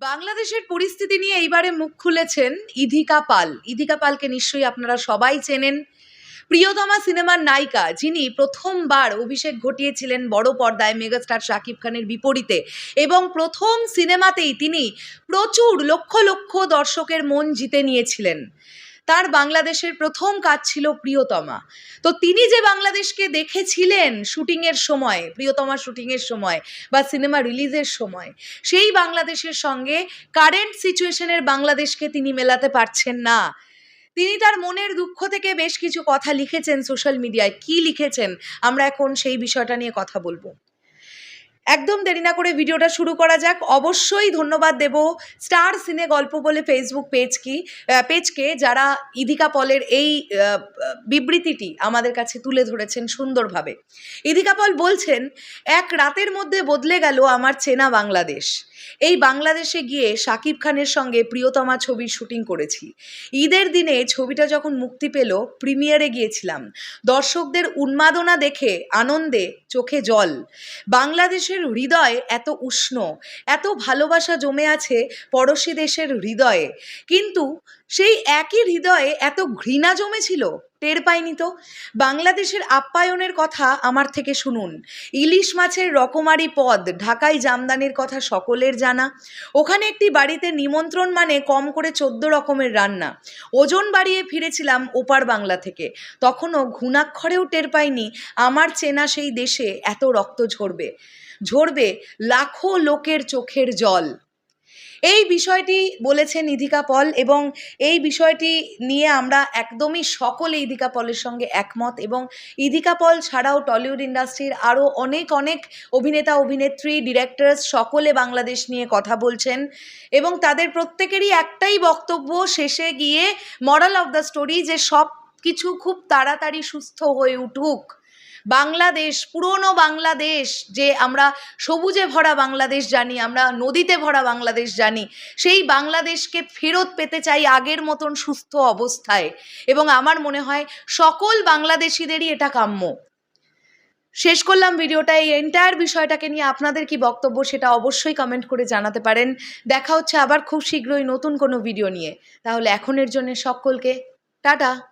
বাংলাদেশের পরিস্থিতি নিয়ে এইবারে মুখ খুলেছেন ইধিকা পাল। ইধিকা পালকে নিশ্চয়ই আপনারা সবাই চেনেন। প্রিয়তমা সিনেমার নায়িকা, যিনি প্রথমবার অভিষেক ঘটিয়েছিলেন বড় পর্দায় মেগাস্টার শাকিব খানের বিপরীতে এবং প্রথম সিনেমাতেই তিনি প্রচুর লক্ষ লক্ষ দর্শকের মন জিতে নিয়েছিলেন। তার বাংলাদেশের প্রথম কাজ ছিল প্রিয়তমা। তো তিনি যে বাংলাদেশকে দেখেছিলেন শুটিংয়ের সময়, প্রিয়তমা শুটিংয়ের সময় বা সিনেমা রিলিজের সময়, সেই বাংলাদেশের সঙ্গে কারেন্ট সিচুয়েশনের বাংলাদেশকে তিনি মেলাতে পারছেন না। তিনি তার মনের দুঃখ থেকে বেশ কিছু কথা লিখেছেন সোশ্যাল মিডিয়ায় কি লিখেছেন? আমরা এখন সেই বিষয়টা নিয়ে কথা বলব। একদম দেরি না করে ভিডিওটা শুরু করা যাক। অবশ্যই ধন্যবাদ দেব স্টার সিনে গল্প বলে ফেসবুক পেজ কি পেজকে যারা ইদিকা পলের এই বিবৃতিটি আমাদের কাছে তুলে ধরেছেন সুন্দরভাবে। ইদিকা পল বলছেন, এক রাতের মধ্যে বদলে গেল আমার চেনা বাংলাদেশ। এই বাংলাদেশে গিয়ে শাকিব খানের সঙ্গে প্রিয়তমা ছবির শুটিং করেছি। ঈদের দিনে ছবিটা যখন মুক্তি পেল, প্রিমিয়ারে গিয়েছিলাম। দর্শকদের উন্মাদনা দেখে, আনন্দে চোখে জল। বাংলাদেশের হৃদয় এত উষ্ণ, এত ভালোবাসা জমে আছে পড়শি দেশের হৃদয়ে। কিন্তু সেই একই হৃদয়ে এত ঘৃণা জমেছিল? টের পাইনি তো? বাংলাদেশের আপ্যায়নের কথা আমার থেকে শুনুন। ইলিশ মাছের রকমারি পদ ঢাকাই জামদানির কথা সকলের জানা। ওখানে একটি বাড়িতে নিমন্ত্রণ মানে কম করে চোদ্দ রকমের রান্না। ওজন বাড়িয়ে ফিরেছিলাম ওপার বাংলা থেকে। তখনও ঘুণাক্ষরেও টের পাইনি আমার চেনা সেই দেশে এত রক্ত ঝরবে। ঝরবে লাখো লোকের চোখের জল। এই বিষয়টি বলেছেন ইধিকা পল এবং এই বিষয়টি নিয়ে আমরা একদমই সকলে ইধিকা পলের সঙ্গে একমত এবং ইধিকা পল ছাড়াও টলিউড ইন্ডাস্ট্রির আরও অনেক অনেক অভিনেতা, অভিনেত্রী, ডিরেক্টরস সকলে বাংলাদেশ নিয়ে কথা বলছেন এবং তাদের প্রত্যেকেরই একটাই বক্তব্য শেষে গিয়ে মরাল অফ দ্য স্টোরি যে সব কিছু খুব তাড়াতাড়ি সুস্থ হয়ে উঠুক। বাংলাদেশ, পুরনো বাংলাদেশ, যে আমরা সবুজে ভরা বাংলাদেশ জানি, আমরা নদীতে ভরা বাংলাদেশ জানি, সেই বাংলাদেশকে ফেরত পেতে চাই আগের মতন সুস্থ অবস্থায়। এবং আমার মনে হয় সকল বাংলাদেশিদেরই এটা কাম্য। শেষ করলাম ভিডিওটা, এই এন্টায়ার বিষয়টাকে নিয়ে আপনাদের কি বক্তব্য সেটা অবশ্যই কমেন্ট করে জানাতে পারেন। দেখা হচ্ছে আবার খুব শীঘ্রই নতুন কোনো ভিডিও নিয়ে। তাহলে এখনের জন্য সকলকে টাটা।